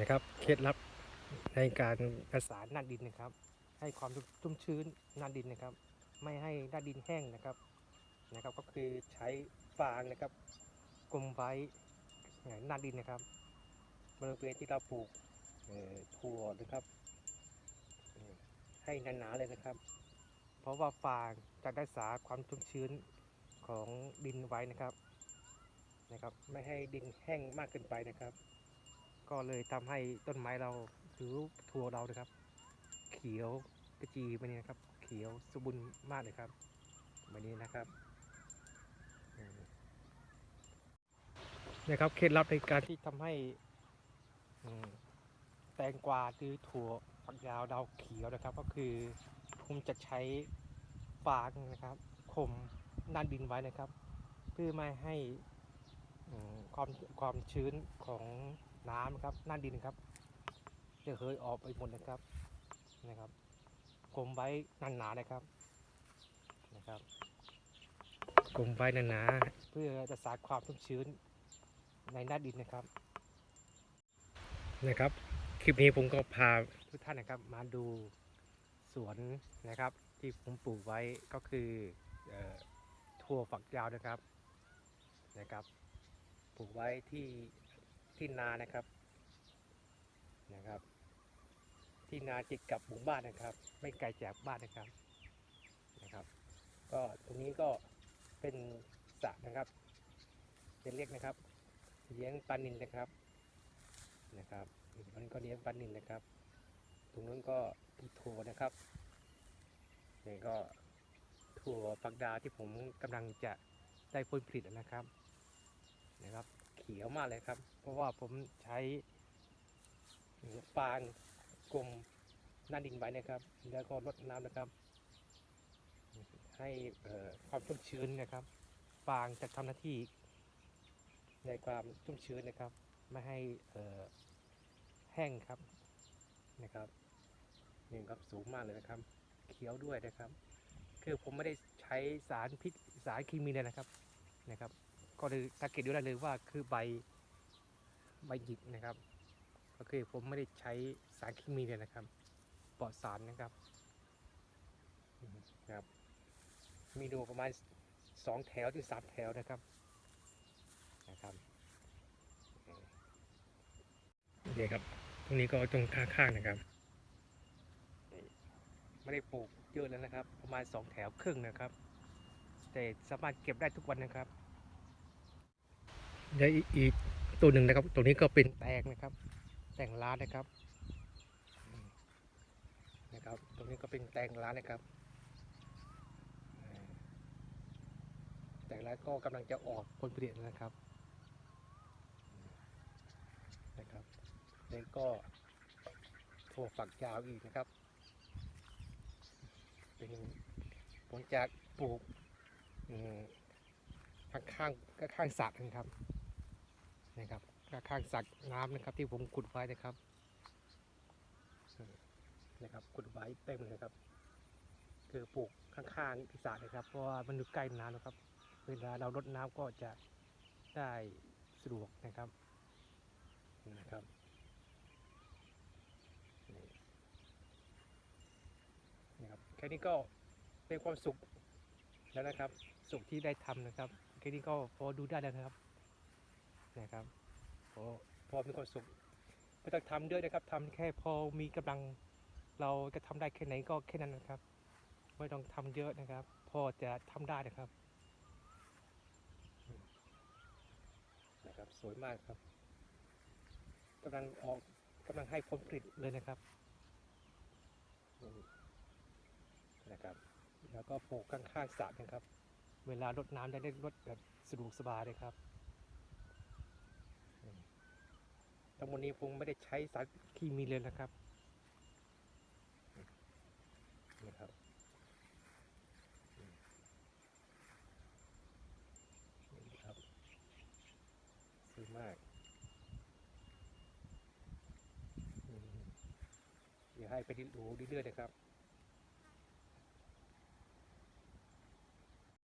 นะครับเคล็ดลับในการประสานหน้าดินนะครับ ให้ความชุ่มชื้นหน้าดินนะครับ ไม่ให้หน้าดินแห้งนะครับนะครับ ก็คือใช้ฟางนะครับกลมไว้หน้าดินนะครับบริเวณที่เราปลูกถั่วนะครับ ให้หนาๆเลยนะครับ เพราะว่าฟางจะรักษาความชุ่มชื้นของดินไว้นะครับนะครับ ไม่ให้ดินแห้งมากเกินไปนะครับ ก็เลยทำให้ต้นไม้เราหรือถั่วเรานะครับ เขียวกระจีมันนี้นะครับ เขียวสมบูรณ์มากเลยครับแบบนี้นะครับนะครับเคล็ดลับในการที่ทำให้แตงกวาหรือถั่วฝักยาวเราเขียวนะครับ ก็คือผมจะใช้ฟางนะครับคมด้านดินไว้นะครับ เพื่อไม่ให้ความความชื้นของ น้ำนะครับหน้าดินครับ จะเคยออกไปหมดนะครับนะครับกลมไว้หนาๆนะครับนะครับกลมไว้หนาเพื่อจะสาความชุ่มชื้นในหน้าดินนะครับนะครับ คลิปนี้ผมก็พาทุกท่านนะครับมาดูสวนนะครับ ที่ผมปลูกไว้ก็คือออถั่วฝักยาวนะครับนะครับปลูกไว้ที่ ที่นานะครับนะครับ ที่นาติดกับหมู่บ้านนะครับ ไม่ไกลจากบ้านนะครับนะครับ ก็ตรงนี้ก็เป็นสระนะครับเป็นเรียกนะครับ เลี้ยงปลานิลนะครับนะครับมันก็เลี้ยงปลานิลนะครับ ตรงนู้นก็ปลูกถั่วนะครับนี่ก็ถั่วฝักดาวที่ผมกำลังจะได้ผลผลิตนะครับ ขียวมากเลยครับ เพราะว่าผมใช้ฟางกลมหน้าดินไว้นะครับ แล้วก็รดน้ำนะครับ ให้ความชุ่มชื้นนะครับฟางจะทำหน้าที่ในความชุ่มชื้นนะครับ ไม่ให้แห้งครับนะครับนี่ครับสูงมากเลยนะครับ เขียวด้วยนะครับ คือผมไม่ได้ใช้สารพิษสารเคมีเลยนะครับนะครับ ก็เลยสังเกตดูได้เลยว่าคือใบใบหยิกนะครับ ก็คือผมไม่ได้ใช้สารเคมีเลยนะครับปลอดสารนะครับอืมนะครับ มีดูประมาณสองแถวถึงสามแถวนะครับนะครับโอเคครับ ตรงนี้ก็ตรงข้างๆนะครับนี่ไม่ได้ปลูกเยอะแล้วนะครับ ประมาณสองแถวครึ่งนะครับ แต่สามารถเก็บได้ทุกวันนะครับ และอีกอีกตัวหนึ่งนะครับ ตัวนี้ก็เป็นแตงนะครับ แตงร้านนะครับ นะครับตรงนี้ก็เป็นแตงร้านนะครับ แตงร้านก็กำลังจะออกผลผลิตนะครับ นะครับแล้วก็ถั่วฝักยาวอีกนะครับ เป็นผมจะปลูกข้างข้างข้างสระนะครับ นะครับข้างสระน้ำนะครับ ที่ผมขุดไว้นะครับนะครับขุดไว้เต็มเลยนะครับ คือปลูกข้างๆที่สระนะครับ เพราะว่ามันอยู่ใกล้น้ำนะครับ เวลาเรารดน้ำก็จะได้สะดวกนะครับนะครับนะครับแค่นี้ก็เป็นความสุขแล้วนะครับ สุขที่ได้ทำนะครับแค่นี้ก็พอดูได้แล้วนะครับ นะครับพอพอมีความสุขไม่ต้องทำเยอะนะครับทำแค่พอมีกำลังเราจะทำได้แค่ไหนก็แค่นั้นนะครับ ไม่ต้องทำเยอะนะครับ พอจะทำได้นะครับนะครับสวยมากครับกำลังออกกำลังให้ผลผลิตเลยนะครับนะครับ แล้วก็ปลูกข้างๆสระนะครับ เวลารดน้ำได้รดแบบสะดวกสบายเลยครับ ทั้งหมดนี้ผมไม่ได้ใช้สารเคมีเลยนะครับนะครับนี่ครับซื้อมากเดี๋ยวให้ไปดูเรื่อยๆนะครับ